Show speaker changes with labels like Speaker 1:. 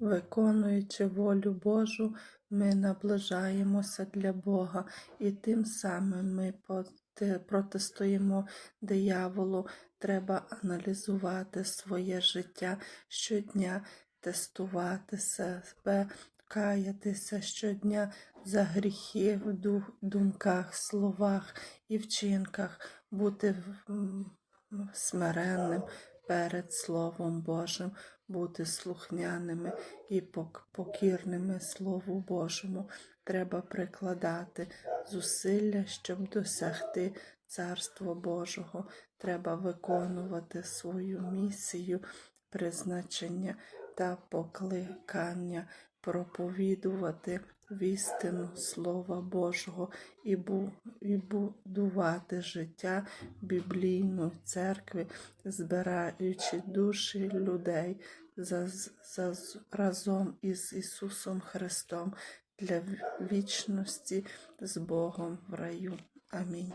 Speaker 1: Виконуючи волю Божу, ми наближаємося для Бога, і тим самим ми протистоїмо дияволу. Треба аналізувати своє життя щодня, тестувати себе, каятися щодня за гріхи в думках, словах і вчинках, бути смиренним перед Словом Божим, бути слухняними і покірними Слову Божому. Треба прикладати зусилля, щоб досягти Царства Божого. Треба виконувати свою місію, призначення та покликання, проповідувати вістину Слова Божого і, бу, і будувати життя біблійної церкви, збираючи душі людей за, за, разом із Ісусом Христом для вічності з Богом в раю. Амінь.